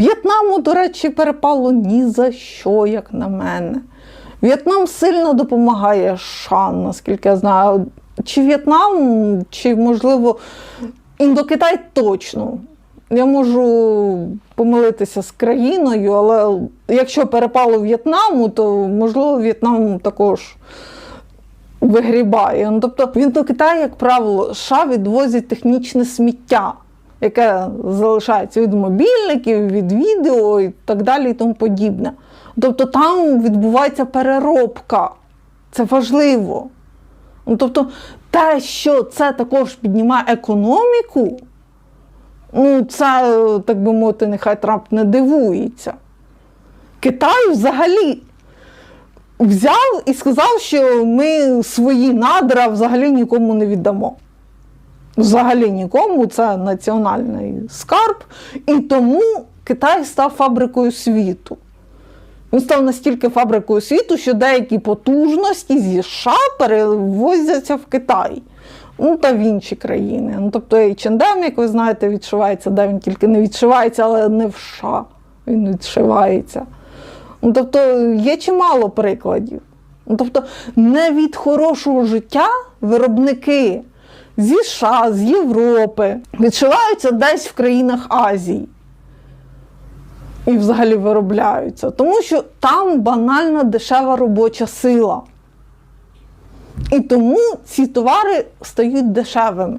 В'єтнаму, до речі, перепало ні за що, як на мене. В'єтнам сильно допомагає США, наскільки я знаю. Чи В'єтнам, чи, можливо, Індокитай точно. Я можу помилитися з країною, але якщо перепало В'єтнаму, то можливо В'єтнам також вигрібає. Ну, тобто в Індокитай, як правило, США відвозять технічне сміття, яке залишається від мобільників, від відео і так далі, і тому подібне. Тобто там відбувається переробка. Це важливо. Ну, тобто, те, що це також піднімає економіку, ну, це, так би мовити, нехай Трамп не дивується. Китай взагалі взяв і сказав, що ми свої надра взагалі нікому не віддамо. Взагалі нікому, це національний скарб, і тому Китай став фабрикою світу. Він став настільки фабрикою світу, що деякі потужності зі США перевозяться в Китай. Ну та в інші країни. Ну, тобто H&M, як ви знаєте, відшивається, де він тільки не відшивається, але не в США. Він відшивається. Ну, тобто є чимало прикладів. Ну, тобто, не від хорошого життя виробники зі США, з Європи відшиваються десь в країнах Азії. І взагалі виробляються. Тому що там банальна дешева робоча сила. І тому ці товари стають дешевими.